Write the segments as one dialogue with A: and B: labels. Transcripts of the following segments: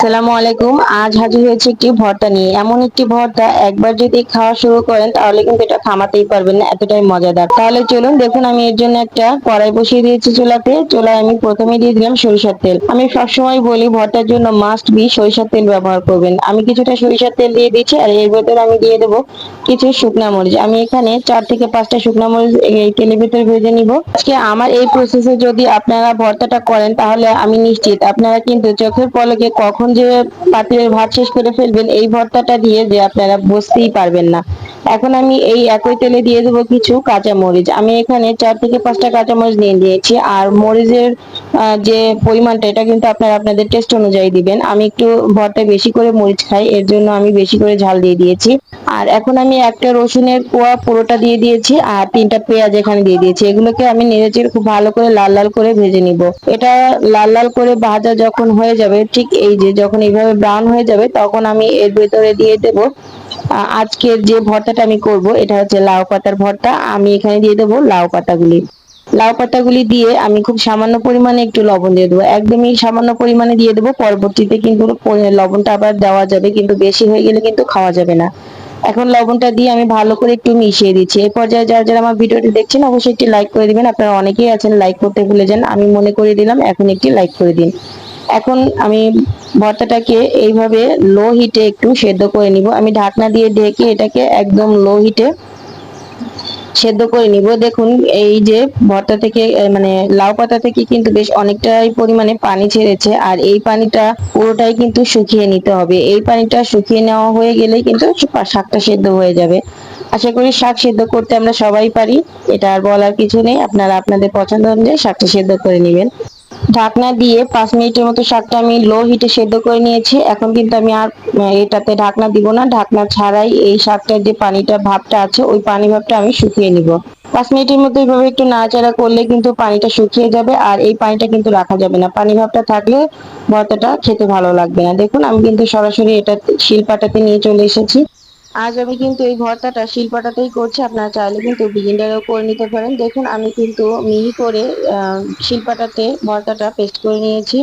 A: আসসালামু আলাইকুম। আজ হাজির হয়েছে একটি ভর্তা নিয়ে। এমন একটি ভর্তা একবার যদি খাওয়া শুরু করেন, তাহলে কিন্তু এটা থামাতেই পারবেন না, এতটাই মজাদার। তাহলে চলুন, দেখুন আমি এর জন্য একটা কড়াই বসিয়ে দিয়েছি চুলাতে। চুলায় আমি প্রথমে দিয়ে দিলাম সরিষার তেল। আমি সবসময় বলি, ভর্তার জন্য মাস্ট বি সরিষার তেল ব্যবহার করবেন। আমি কিছুটা সরিষার তেল দিয়ে দিচ্ছি আর এর ভেতরে আমি দিয়ে দেবো কিছু শুকনা মরিচ। আমি এখানে চার থেকে পাঁচটা শুকনা মরিচ এই তেলের ভিতরে ভেজে নিব। আজকে আমার এই প্রসেসে যদি আপনারা ভর্তাটা করেন, তাহলে আমি নিশ্চিত আপনারা কিন্তু চোখের পলকে কখন যে পাতিলের ভাত শেষ করে ফেলবেন এই ভর্তাটা দিয়ে যে আপনারা বসতেই পারবেন না। এখন আমি এই একই তেলে দিয়ে দেবো কিছু কাঁচা মরিচ আমি এখানে চার থেকে পাঁচটা কাঁচা মরিচ নিয়ে নিয়েছি। আর মরিচের যে পরিমাণটা, এটা কিন্তু আপনারা আপনাদের টেস্ট অনুযায়ী দিবেন। আমি একটু ভরটা বেশি করে মরিচ খাই, এর জন্য আমি বেশি করে ঝাল দিয়ে দিয়েছি। আর এখন আমি একটা রসুনের কোয়া পুরোটা দিয়ে দিয়েছি, আর তিনটা পেঁয়াজ এখানে দিয়ে দিয়েছি। এগুলোকে আমি নেড়েচেড়ে খুব ভালো করে লাল লাল করে ভেজে নিব। এটা লাল লাল করে ভাজা যখন হয়ে যাবে, ঠিক এই যে যখন এইভাবে ব্রাউন হয়ে যাবে, তখন আমি এর ভেতরে দিয়ে দেব আজকের যে ভর্তাটা আমি করব, এটা হচ্ছে লাউ পাতার ভর্তা। আমি এখানে দিয়ে দেবো লাউ পাতাগুলি। লাউ পাতাগুলি দিয়ে আমি খুব সামান্য পরিমাণে একটু লবণ দিয়ে দেবো। একদমই সামান্য পরিমাণে দিয়ে দেবো, পরবর্তীতে কিন্তু লবণটা আবার দেওয়া যাবে, কিন্তু বেশি হয়ে গেলে কিন্তু খাওয়া যাবে না। এখন লবণটা দিয়ে আমি ভালো করে একটু মিশিয়ে দিচ্ছি। এই পর্যায়ে যারা যারা আমার ভিডিওটি দেখছেন, অবশ্যই একটি লাইক করে দিবেন। আপনারা অনেকেই আছেন, লাইক করতে ভুলে যান। আমি মনে করে দিলাম, এখন একটি লাইক করে দিন। এখন আমি ভর্তাটাকে এইভাবে লো হিটে একটু সেদ্ধ করে নিব। আমি ঢাকনা দিয়ে ঢেকে এটাকে একদম লো হিটে সেদ্ধ করে নিব। দেখুন, এই যে ভর্তা থেকে মানে লাউ পাতা থেকে কিন্তু বেশ অনেকটাই পরিমাণে পানি ছেড়েছে আর এই পানিটা পুরোটাই কিন্তু শুকিয়ে নিতে হবে। এই পানিটা শুকিয়ে নেওয়া হয়ে গেলে কিন্তু শাকটা সেদ্ধ হয়ে যাবে। আশা করি শাক সেদ্ধ করতে আমরা সবাই পারি। এটা আর বলার কিছু নেই। আপনারা আপনাদের পছন্দ অনুযায়ী শাকটা সেদ্ধ করে নেবেন। ঢাকনা দিয়ে পাঁচ মিনিটের মতো শাকটা আমি লো হিটে সেদ্ধ করে নিয়েছি। এখন কিন্তু আমি আর এটাতে ঢাকনা দিব না। ঢাকনা ছাড়াই এই শাকটার যে পানিটা ভাবটা আছে, ওই পানি ভাবটা আমি শুকিয়ে নিব। পাঁচ মিনিটের মধ্যে এইভাবে একটু নাড়াচাড়া করলে কিন্তু পানিটা শুকিয়ে যাবে আর এই পানিটা কিন্তু রাখা যাবে না। পানি ভাবটা থাকলে ভর্তাটা খেতে ভালো লাগবে না। দেখুন, আমি কিন্তু সরাসরি এটা শিলপাটাতে নিয়ে চলে এসেছি। আজ আমি কিন্তু এই ভর্তাটা শিলপাটাতেই করছি, আপনারা চাইলে কিন্তু বিগিনারও করে নিতে পারেন। দেখুন, আমি কিন্তু মিহি করে শিলপাটাতে ভর্তাটা পেস্ট করে নিয়েছি।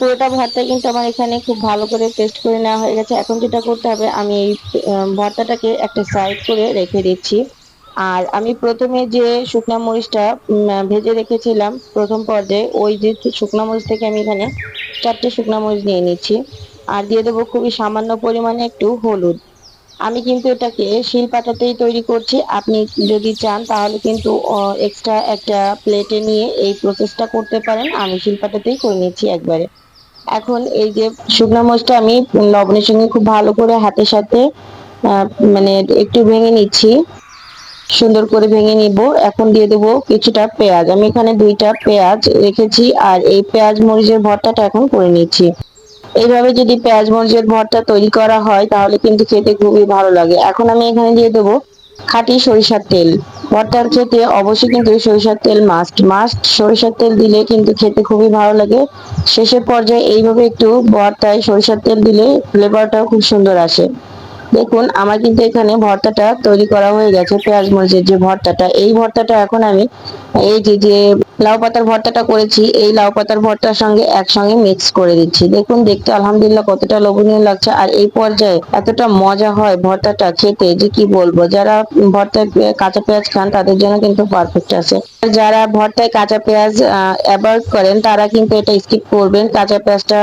A: পুরোটা ভর্তা কিন্তু আমার এখানে খুব ভালো করে পেস্ট করে নেওয়া হয়ে গেছে। এখন যেটা করতে হবে, আমি এই ভর্তাটাকে একটা সাইড করে রেখে দিচ্ছি। আর আমি প্রথমে যে শুকনা মরিচটা ভেজে রেখেছিলাম প্রথম পর্যায়ে, ওই যে শুকনা মরিচ থেকে আমি এখানে চারটে শুকনা মরিচ নিয়ে নিচ্ছি। আর দিয়ে দেবো খুবই সামান্য পরিমাণে একটু হলুদ। আমি কিন্তু এটাকে শিল পাটাতেই তৈরি করছি। আপনি যদি চান তাহলে কিন্তু এক্সট্রা একটা প্লেটে নিয়ে এই প্রসেসটা করতে পারেন। আমি শিল পাটাতেই করে নিচ্ছি একবারে। এখন এই যে শুকনো মরিচটা আমি লবণের সঙ্গে খুব ভালো করে হাতের সাথে মানে একটু ভেঙে নিচ্ছি। সুন্দর করে ভেঙে নিব। এখন দিয়ে দেবো কিছুটা পেঁয়াজ। আমি এখানে দুইটা পেঁয়াজ রেখেছি আর এই পেঁয়াজ মরিচের ভর্তাটা এখন করে নিচ্ছি। এইভাবে যদি পেঁয়াজ মরিচের ভর্তা তৈরি করা হয়, তাহলে কিন্তু খেতে খুবই ভালো লাগে। এখন আমি এখানে দিয়ে দেবো খাঁটি সরিষার তেল। ভর্তার খেতে অবশ্যই কিন্তু সরিষার তেল মাস্ট মাস্ট সরিষার তেল দিলে কিন্তু খেতে খুবই ভালো লাগে। শেষের পর্যায়ে এইভাবে একটু ভর্তায় সরিষার তেল দিলে ফ্লেভারটাও খুব সুন্দর আসে। দেখুন, আমার কিন্তু এখানে ভর্তাটা তৈরি করা হয়ে গেছে, পেঁয়াজ মরিচের যে ভর্তাটা। এই ভর্তাটা এখন আমি এই যে যে লাউ পাতার ভর্তাটা করেছি, এই লাউ পাতার ভর্তার সঙ্গে একসঙ্গে মিক্স করে দিচ্ছি। দেখুন, দেখতে আলহামদুলিল্লাহ কতটা লোভনীয় লাগছে। আর এই পর্যায়ে এতটা মজা হয় ভর্তাটা খেতে, যে কি বলব? যারা ভর্তায় কাঁচা পেঁয়াজ খান, তাদের জন্য কিন্তু পারফেক্ট আছে। যারা ভর্তায় কাঁচা পেঁয়াজ অ্যাভয়েড করেন, তারা কিন্তু এটা স্কিপ করবেন। কাঁচা পেঁয়াজটা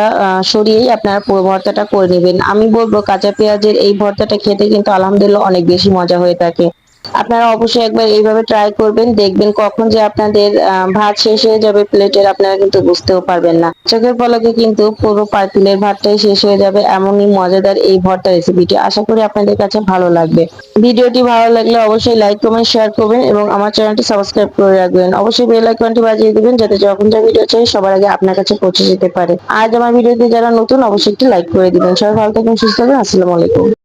A: সরিয়েই আপনারা ভর্তাটা করে নেবেন। আমি বলব, কাঁচা পেঁয়াজের এই ভর্তাটা খেতে কিন্তু আলহামদুলিল্লাহ অনেক বেশি মজা হয়ে থাকে। আপনারা অবশ্যই একবার এইভাবে ট্রাই করবেন, দেখবেন কখন যে আপনাদের ভাত শেষ হয়ে যাবে প্লেটের আপনারা কিন্তু বুঝতেও পারবেন না। চোখের পলকে কিন্তু পুরো পাতিলের ভাতটাই শেষ হয়ে যাবে, এমনই মজাদার এই ভর্তা রেসিপিটি আশা করি আপনাদের কাছে ভালো লাগবে। ভিডিওটি ভালো লাগলে অবশ্যই লাইক কমেন্ট শেয়ার করবেন এবং আমার চ্যানেলটি সাবস্ক্রাইব করে রাখবেন। অবশ্যই বেল আইকনটি বাজিয়ে দিবেন, যাতে যখন যা ভিডিও চাই সবার আগে আপনার কাছে পৌঁছে যেতে পারে। আজ আমার ভিডিওতে যারা নতুন, অবশ্যই একটি লাইক করে দিবেন। সবাই ভালো থাকুন সুস্থ থাকুন আসসালামু আলাইকুম।